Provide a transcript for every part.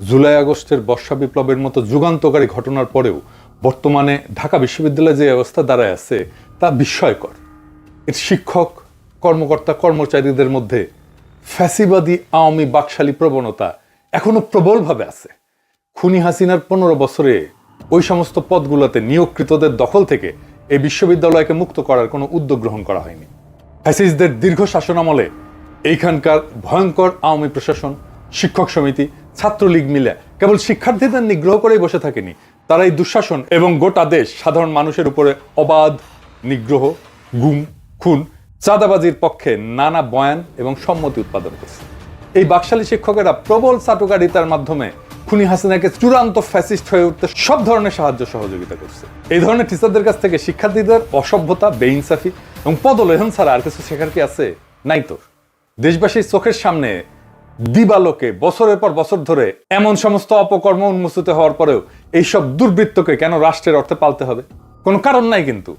জুলাই আগস্টের বর্ষা বিপ্লবের মতো যুগান্তকারী ঘটনার পরেও বর্তমানে ঢাকা বিশ্ববিদ্যালয়ে যে অবস্থা দাঁড়ায় আছে, তা বিস্ময়কর। এর শিক্ষক, কর্মকর্তা, কর্মচারীদের মধ্যে ফ্যাসিবাদী, আওয়ামী, বাকশালী প্রবণতা এখনও প্রবলভাবে আছে। খুনি হাসিনার পনেরো বছরে ওই সমস্ত পদগুলোতে নিয়োগকৃতদের দখল থেকে এই বিশ্ববিদ্যালয়কে মুক্ত করার কোনো উদ্যোগ গ্রহণ করা হয়নি। ফ্যাসিস্টদের দীর্ঘ শাসনামলে এইখানকার ভয়ঙ্কর আওয়ামী প্রশাসন, শিক্ষক সমিতি ছাত্রলীগ মিলে। কেবল শিক্ষার্থীদের নিগ্রহ করেই বসে থাকেনি। তারা এই দুঃশাসন এবং গোটা দেশ সাধারণ মানুষের উপরে অবাধ, নিগ্রহ, গুম, খুন, চাঁদাবাজির পক্ষে নানা বয়ান এবং সম্মতি উৎপাদন করছে। এই বাকশালী শিক্ষকেরা প্রবল চাটুকারিতার মাধ্যমে খুনি হাসিনাকে চূড়ান্ত ফ্যাসিস্ট হয়ে উঠতে সব ধরনের সাহায্য সহযোগিতা করছে। এই ধরনের টিচারদের কাছ থেকে শিক্ষার্থীদের অসভ্যতা, বেইনসাফি এবং পদলেহন ছাড়া আর কিছু শেখার কি আছে? নাই তো। দেশবাসীর চোখের সামনে দিবালোকে বছরের পর বছর ধরে এমন সমস্ত অপকর্ম উন্মোচিত হওয়ার পরেও এইসব দুর্বৃত্তকে কেন রাষ্ট্রের অর্থে পালতে হবে? কোনো কারণ নাই কিন্তু।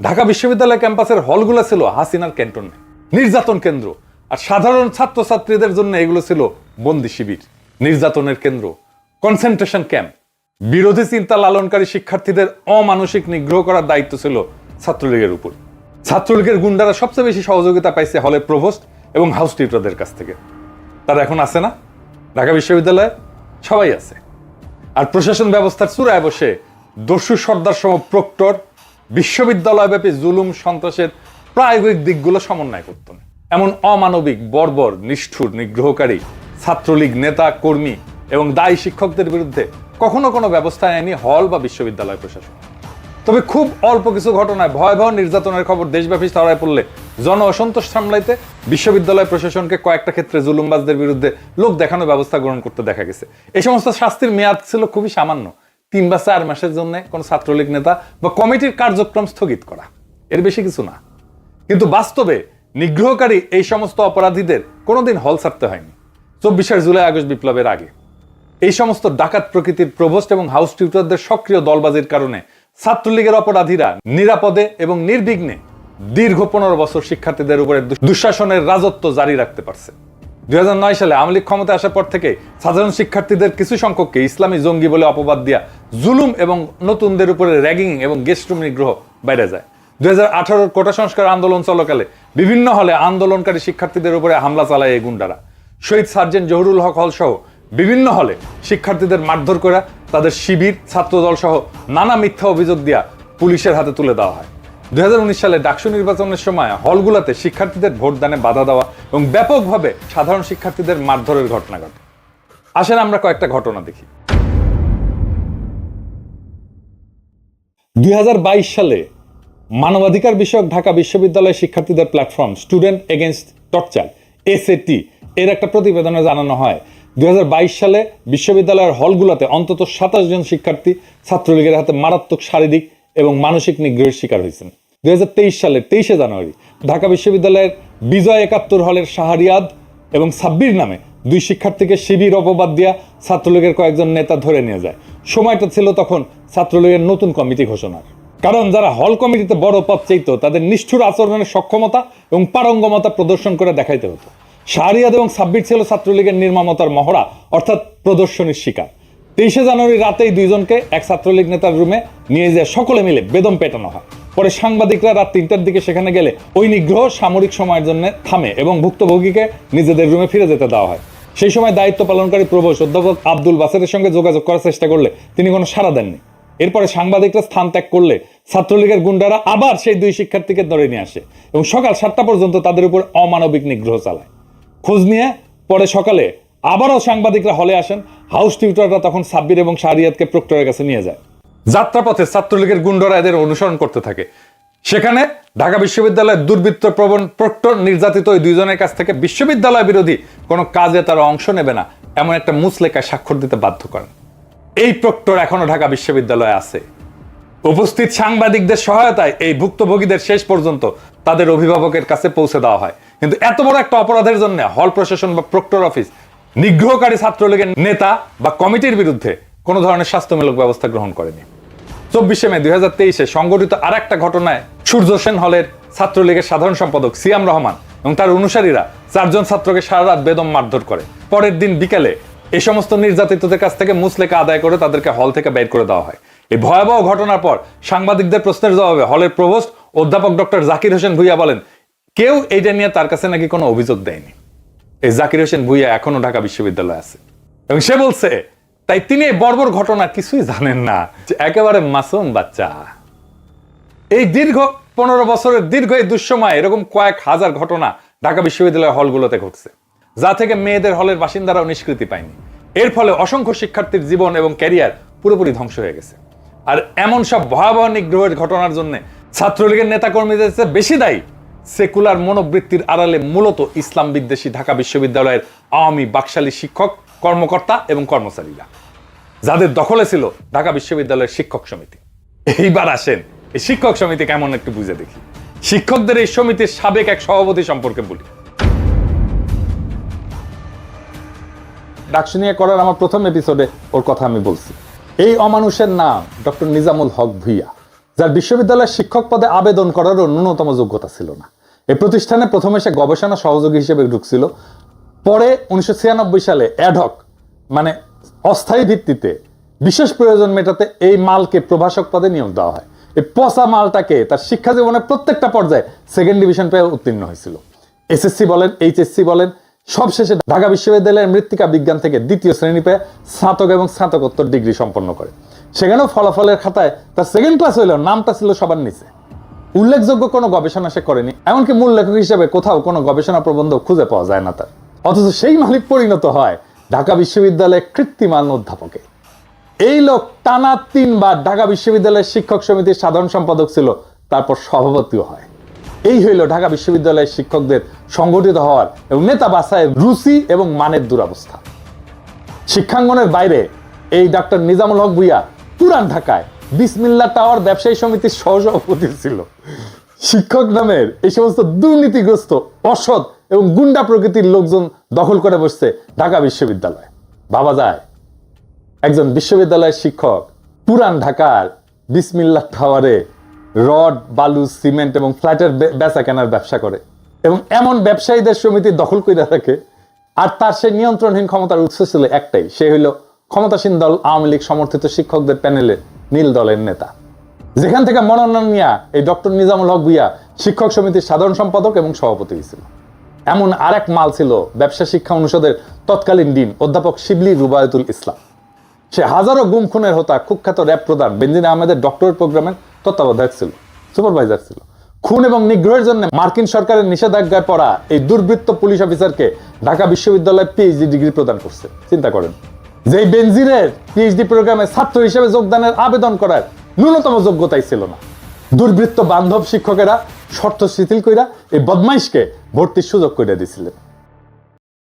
ঢাকা বিশ্ববিদ্যালয় ক্যাম্পাসের হলগুলো ছিল হাসিনার ক্যান্টনে নির্যাতন কেন্দ্র, আর সাধারণ ছাত্রছাত্রীদের জন্য এগুলো ছিল বন্দি শিবির, নির্যাতনের কেন্দ্র কনসেন্ট্রেশন ক্যাম্প বিরোধী চিন্তা লালনকারী শিক্ষার্থীদের অমানসিক নিগ্রহ করার দায়িত্ব ছিল ছাত্রলীগের উপর। ছাত্রলীগের গুন্ডারা সবচেয়ে বেশি সহযোগিতা পাইছে হলে প্রভোস্ট এবং হাউস টিউটারদের কাছ থেকে। তারা এখন আছে না? ঢাকা বিশ্ববিদ্যালয়ে সবাই আছে। আর প্রশাসন ব্যবস্থার চূড়ায় বসে দস্যু সর্দার সম প্রক্টর বিশ্ববিদ্যালয়ব্যাপী জুলুম সন্ত্রাসের প্রায়োগিক দিকগুলো সমন্বয় করতেন এমন অমানবিক, বর্বর, নিষ্ঠুর, নিগ্রহকারী ছাত্রলীগ নেতা, কর্মী এবং দায়ী শিক্ষকদের বিরুদ্ধে কখনো কোনো ব্যবস্থা নেয়নি হল বা বিশ্ববিদ্যালয় প্রশাসন। তবে খুব অল্প কিছু ঘটনায় ভয়াবহ নির্যাতনের খবর দেশব্যাপী ছড়ায় পড়লে জন অসন্তোষ সামলাইতে বিশ্ববিদ্যালয় প্রশাসনকে কয়েকটা ক্ষেত্রে জুলুমবাজদের বিরুদ্ধে লোক দেখানো ব্যবস্থা গ্রহণ করতে দেখা গেছে। এই সমস্ত শাস্তির মেয়াদ ছিল খুবই সামান্য, তিন বা চার মাসের জন্য কোনো ছাত্রলীগ নেতা বা কমিটির কার্যক্রম স্থগিত করা। এর বেশি কিছু না। কিন্তু বাস্তবে নিগ্রহকারী এই সমস্ত অপরাধীদের কোনোদিন হল ছাড়তে হয়নি। চব্বিশের জুলাই আগস্ট বিপ্লবের আগে। এই সমস্ত ডাকাত প্রকৃতির প্রভোস্ট এবং হাউস টিউটারদের সক্রিয় দলবাজির কারণে ছাত্রলীগের অপরাধীরা নিরাপদে এবং নির্বিঘ্নে দীর্ঘ পনেরো বছর শিক্ষার্থীদের উপরে দুঃশাসনের রাজত্ব জারি রাখতে পারছে। দুই হাজার নয় সালে আওয়ামী লীগ ক্ষমতায় আসার পর থেকে সাধারণ শিক্ষার্থীদের কিছু সংখ্যককে ইসলামী জঙ্গি বলে অপবাদ দিয়া জুলুম এবং নতুনদের উপরে র্যাগিং এবং গেস্টরুম নিগ্রহ বাইরে যায়। দুই হাজার আঠারোর কোটা সংস্কার আন্দোলন চলকালে বিভিন্ন হলে আন্দোলনকারী শিক্ষার্থীদের উপরে হামলা চালায় এই গুন্ডারা। শহীদ সার্জেন্ট জহুরুল হক হল সহ বিভিন্ন হলে শিক্ষার্থীদের মারধর করে তাদের শিবির, ছাত্রদল সহ নানা মিথ্যা অভিযোগ দিয়া পুলিশের হাতে তুলে দেওয়া হয়। দুই হাজার উনিশ সালে ডাকসু নির্বাচনের সময় হলগুলোতে শিক্ষার্থীদের ভোটদানে বাধা দেওয়া এবং ব্যাপকভাবে সাধারণ শিক্ষার্থীদের মারধরের ঘটনা ঘটে। আসেন আমরা কয়েকটা ঘটনা দেখি। দুই সালে মানবাধিকার বিষয়ক ঢাকা বিশ্ববিদ্যালয়ের শিক্ষার্থীদের platform student against torture SAT এর একটা প্রতিবেদনে জানানো হয়। দুই হাজার বাইশ সালে বিশ্ববিদ্যালয়ের হলগুলোতে অন্তত সাতাশ জন শিক্ষার্থী ছাত্রলীগের হাতে মারাত্মক শারীরিক এবং মানসিক নিগ্রহের শিকার হয়েছেন। দুই সালের তেইশে জানুয়ারি ঢাকা বিশ্ববিদ্যালয়ের বিজয় একাত্তর হলের শাহরিয়াদ এবং সাব্বির নামে দুই শিক্ষার্থীকে শিবির অপবাদ দিয়া ছাত্রলীগের কয়েকজন নেতা ধরে নিয়ে যায়। সময়টা ছিল তখন ছাত্রলীগের নতুন কমিটি ঘোষণার। কারণ যারা হল কমিটিতে বড় পদ চাইত, তাদের নিষ্ঠুর আচরণের সক্ষমতা এবং পারঙ্গমতা প্রদর্শন করে দেখাইতে হতো। শাহরিয়াদ এবং সাব্বির ছিল ছাত্রলীগের নির্মমতার মহড়া, অর্থাৎ প্রদর্শনীর শিকার। তেইশে জানুয়ারি রাতেই দুইজনকে এক ছাত্রলীগ নেতার রুমে নিয়ে যায় সকলে মিলে বেদম পেটানো হয়। পরে সাংবাদিকরা রাত তিনটার দিকে সেখানে গেলে ওই নিগ্রহ সামরিক সময়ের জন্য থামে এবং ভুক্তভোগীকে নিজেদের রুমে ফিরে যেতে দেওয়া হয়। সেই সময় দায়িত্ব পালনকারী প্রভোষ অধ্যাপক আব্দুল বাসেরের সঙ্গে যোগাযোগ করার চেষ্টা করলে তিনি কোনো সাড়া দেননি। এরপরে সাংবাদিকরা স্থান ত্যাগ করলে ছাত্রলীগের গুন্ডারা আবার সেই দুই শিক্ষার্থীকে ধরে নিয়ে আসে এবং সকাল সাতটা পর্যন্ত তাদের উপর অমানবিক নিগ্রহ চালায়। খোঁজ নিয়ে পরে সকালে আবারও সাংবাদিকরা হলে আসেন হাউস টিউটাররা তখন সাব্বির এবং শাহরিয়াতকে প্রক্টরের কাছে নিয়ে যায়। যাত্রাপথে ছাত্রলীগের গুন্ডরা এদের অনুসরণ করতে থাকে। সেখানে ঢাকা বিশ্ববিদ্যালয়ের দুর্বৃত্ত প্রবণ প্রক্টর নির্যাতিত ওই দুইজনের কাছ থেকে বিশ্ববিদ্যালয় বিরোধী কোনো কাজে তারা অংশ নেবে না, এমন একটা মুসলেকায় স্বাক্ষর দিতে বাধ্য করেন। এই প্রক্টর এখনও ঢাকা বিশ্ববিদ্যালয়ে আছে। উপস্থিত সাংবাদিকদের সহায়তায় এই ভুক্তভোগীদের শেষ পর্যন্ত তাদের অভিভাবকের কাছে পৌঁছে দেওয়া হয়। কিন্তু এত বড় একটা অপরাধের জন্য হল প্রশাসন বা প্রক্টর অফিস নিগ্রহকারী ছাত্রলীগের নেতা বা কমিটির বিরুদ্ধে কোনো ধরনের স্বাস্থ্যমূলক ব্যবস্থা গ্রহণ করেনি। চব্বিশে মে দুই হাজার তেইশে সংঘটিত আর একটা ঘটনায় সূর্য সেন হলের ছাত্রলীগের সাধারণ সম্পাদক সিয়াম রহমান এবং তার অনুসারীরা চারজন ছাত্রকে সারা রাত বেদম মারধর করে। পরের দিন বিকেলে এই সমস্ত নির্যাতিতদের কাছ থেকে মুসলেকা আদায় করে তাদেরকে হল থেকে বের করে দেওয়া হয়। এই ভয়াবহ ঘটনার পর সাংবাদিকদের প্রশ্নের জবাবে হলের প্রভোস্ট অধ্যাপক ডক্টর জাকির হোসেন ভুইয়া বলেন, কেউ এইটা নিয়ে তার কাছে নাকি কোনো অভিযোগ দেয়নি। এই জাকির হোসেন ভুইয়া এখনও ঢাকা বিশ্ববিদ্যালয়ে আছে। এবং সে বলছে, তাই তিনি এই বর্বর ঘটনা কিছুই জানেন না, যে একেবারে মাসুম বাচ্চা। এই দীর্ঘ পনেরো বছরের দীর্ঘ এই দুঃসময় এরকম কয়েক হাজার ঘটনা ঢাকা বিশ্ববিদ্যালয়ের হলগুলোতে ঘটছে, যা থেকে মেয়েদের হলের বাসিন্দারাও নিষ্কৃতি পায়নি। এর ফলে অসংখ্য শিক্ষার্থীর জীবন এবং ক্যারিয়ার পুরোপুরি ধ্বংস হয়ে গেছে। আর এমন সব ভয়াবহ নিগ্রহের ঘটনার জন্য ছাত্রলীগের নেতাকর্মীদের বেশি দায়ী সেকুলার মনোবৃত্তির আড়ালে মূলত ইসলাম বিদ্বেষী ঢাকা বিশ্ববিদ্যালয়ের আওয়ামী বাকশালী শিক্ষক, কর্মকর্তা এবং কর্মচারীরা, যাদের দখলে ছিল ঢাকা বিশ্ববিদ্যালয়ের শিক্ষক সমিতি। এইবার আসেন, এই শিক্ষক সমিতি কেমন একটু বুঝে দেখি। শিক্ষকদের এই সমিতির সাবেক এক সভাপতি সম্পর্কে বলি। ডাকসু নিয়ে করার আমার প্রথম এপিসোডে ওর কথা আমি বলছি। এই অমানুষের নাম ডক্টর নিজামুল হক ভুইয়া, যার বিশ্ববিদ্যালয়ের শিক্ষক পদে আবেদন করারও ন্যূনতম যোগ্যতা ছিল না। এই প্রতিষ্ঠানে প্রথমে সে গবেষণা সহযোগী হিসেবে ঢুকছিল। পরে উনিশশো ছিয়ানব্বই সালে অ্যাডহক মানে অস্থায়ী ভিত্তিতে বিশেষ প্রয়োজন মেটাতে এই মালকে প্রভাষক পদে নিয়োগ দেওয়া হয়। এই পচা মালটাকে তার শিক্ষা জীবনের প্রত্যেকটা পর্যায়ে সেকেন্ড ডিভিশন পেয়ে উত্তীর্ণ হয়েছিল। এসএসসি বলেন এইচএসসি বলেন, সবশেষে ঢাকা বিশ্ববিদ্যালয়ের মৃত্তিকা বিজ্ঞান থেকে দ্বিতীয় শ্রেণি পেয়ে স্নাতক এবং স্নাতকোত্তর ডিগ্রি সম্পন্ন করে। সেখানেও ফলাফলের খাতায় তার সেকেন্ড ক্লাস হইলেও নামটা ছিল সবার নিচে। উল্লেখযোগ্য কোনো গবেষণা সে করেনি, এমনকি মূল লেখক হিসেবে কোথাও কোনো গবেষণা প্রবন্ধ খুঁজে পাওয়া যায় না তার। অথচ সেই মালিক পরিণত হয় ঢাকা বিশ্ববিদ্যালয়ের কৃত্রিমান অধ্যাপকে। এই লোক টানা তিনবার ঢাকা বিশ্ববিদ্যালয়ের শিক্ষক সমিতির সাধারণ সম্পাদক ছিল, তারপর সভাপতিও হয়। এই হইল ঢাকা বিশ্ববিদ্যালয়ের শিক্ষকদের সংগঠিত হওয়ার এবং নেতা বাসায় রুচি এবং মানের দুরবস্থা। শিক্ষাঙ্গনের বাইরে এই ডক্টর নিজামুল হক ভুইয়া পুরান ঢাকায় বিসমিল্লা টাওয়ার ব্যবসায়ী সমিতির সহসভাপতি ছিল। শিক্ষক নামের এই সমস্ত দুর্নীতিগ্রস্ত, অসৎ এবং গুন্ডা প্রকৃতির লোকজন দখল করে বসছে ঢাকা বিশ্ববিদ্যালয়। ভাবা যায়। একজন বিশ্ববিদ্যালয়ের শিক্ষক পুরান ঢাকার বিসমিল্লা টাওয়ারে রড, বালু, সিমেন্ট এবং ফ্ল্যাটের বেচা কেনার ব্যবসা করে এবং এমন ব্যবসায়ীদের সমিতি দখল করে থাকে আর তার সেই নিয়ন্ত্রণহীন ক্ষমতার উৎস ছিল একটাই, সে হইল ক্ষমতাসীন দল আওয়ামী লীগ সমর্থিত শিক্ষকদের প্যানেলের নীল দলের নেতা। যেখান থেকে মনোনয়ন নিয়া এই ডক্টর নিজামুল হক ভুইয়া শিক্ষক সমিতির সাধারণ সম্পাদক এবং সভাপতি হয়েছিল। এমন আরেক মাল ছিল ব্যবসা শিক্ষা অনুষদের তৎকালীন ডিন অধ্যাপক শিবলি রুবায়তুল ইসলাম। সে হাজারো গুম খুনের হতা কুখ্যাত র্যাব প্রধান বেঞ্জিন আহমেদের ডক্টরেট প্রোগ্রামের তত্ত্বাবধায়ক ছিল, সুপারভাইজার ছিল। খুন এবং নিগ্রহের জন্য মার্কিন সরকারের নিষেধাজ্ঞায় পড়া এই দুর্বৃত্ত পুলিশ অফিসারকে ঢাকা বিশ্ববিদ্যালয়ে পিএইচডি ডিগ্রি প্রদান করছে। চিন্তা করেন যেই বেনজিরের পিএইচডি প্রোগ্রামে ছাত্র হিসেবে যোগদানের আবেদন করার ন্যূনতম যোগ্যতাই ছিল না। দুর্বৃত্ত বান্ধব শিক্ষকেরা শর্ত শিথিল কইরা এই বদমাইশকে ভর্তির সুযোগ করে দিয়েছিলেন